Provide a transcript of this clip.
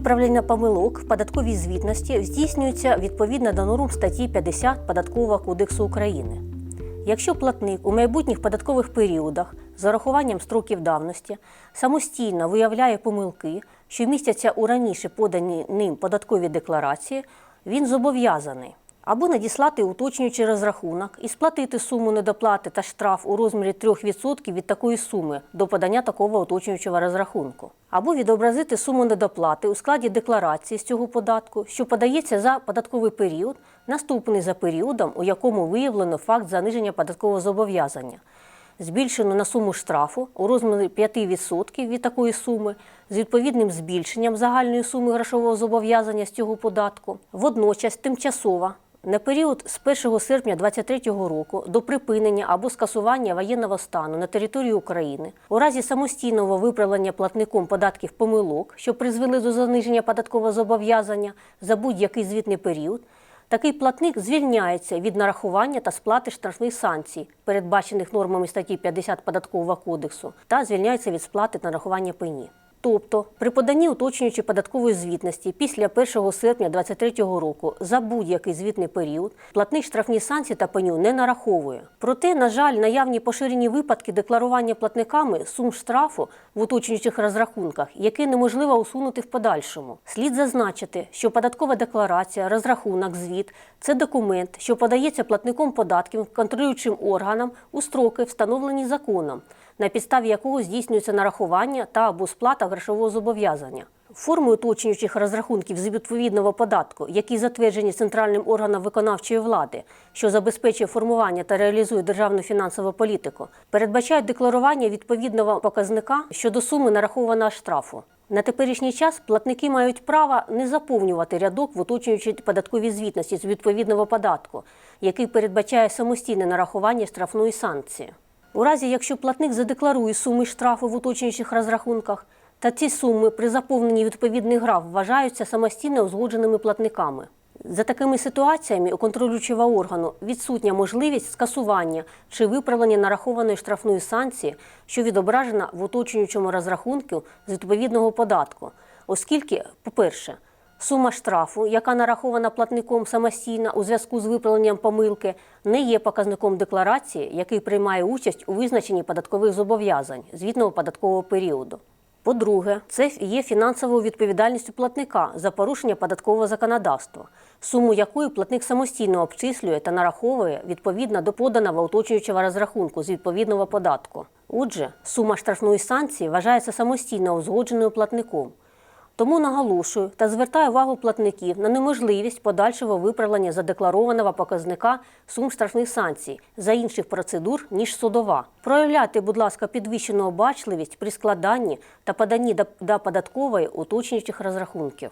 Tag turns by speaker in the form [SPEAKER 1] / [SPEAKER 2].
[SPEAKER 1] Виправлення помилок в податковій звітності здійснюється відповідно до норм статті 50 Податкового кодексу України. Якщо платник у майбутніх податкових періодах з урахуванням строків давності самостійно виявляє помилки, що містяться у раніше подані ним податкові декларації, він зобов'язаний або надіслати уточнюючий розрахунок і сплатити суму недоплати та штраф у розмірі 3% від такої суми до подання такого уточнюючого розрахунку, або відобразити суму недоплати у складі декларації з цього податку, що подається за податковий період, наступний за періодом, у якому виявлено факт заниження податкового зобов'язання збільшено на суму штрафу у розмірі 5% від такої суми з відповідним збільшенням загальної суми грошового зобов'язання з цього податку. Водночас тимчасово на період з 1 серпня 2023 року до припинення або скасування воєнного стану на території України у разі самостійного виправлення платником податків помилок, що призвели до заниження податкового зобов'язання за будь-який звітний період, Такий платник звільняється від нарахування та сплати штрафних санкцій, передбачених нормами статті 50 Податкового кодексу, та звільняється від сплати нарахування пені. Тобто, при поданні уточнюючої податкової звітності після 1 серпня 2023 року за будь-який звітний період платник штрафні санкції та пеню не нараховує. Проте, на жаль, наявні поширені випадки декларування платниками сум штрафу в уточнюючих розрахунках, які неможливо усунути в подальшому. Слід зазначити, що податкова декларація, розрахунок, звіт це документ, що подається платником податків контролюючим органам у строки, встановлені законом на підставі якого здійснюється нарахування та або сплата грошового зобов'язання. Форми уточнюючих розрахунків з відповідного податку, які затверджені центральним органом виконавчої влади, що забезпечує формування та реалізує державну фінансову політику, передбачають декларування відповідного показника щодо суми нарахованого штрафу. На теперішній час платники мають право не заповнювати рядок в уточнюючій податковій звітності з відповідного податку, який передбачає самостійне нарахування штрафної санкції. У разі, якщо платник задекларує суми штрафу в уточнюючих розрахунках, та ці суми при заповненні відповідних граф вважаються самостійно узгодженими платниками. За такими ситуаціями у контролюючого органу відсутня можливість скасування чи виправлення нарахованої штрафної санкції, що відображена в уточнюючому розрахунку з відповідного податку, оскільки, по-перше, Сума штрафу, яка нарахована платником самостійно у зв'язку з виправленням помилки, не є показником декларації, який приймає участь у визначенні податкових зобов'язань звітного податкового періоду. По-друге, це є фінансовою відповідальністю платника за порушення податкового законодавства, суму якої платник самостійно обчислює та нараховує відповідно до поданого уточнюючого розрахунку з відповідного податку. Отже, сума штрафної санкції вважається самостійно узгодженою платником. Тому наголошую та звертаю увагу платників на неможливість подальшого виправлення задекларованого показника сум штрафних санкцій за інших процедур, ніж судова. Проявляйте, будь ласка, підвищену обачливість при складанні та поданні до податкової уточнюючих розрахунків.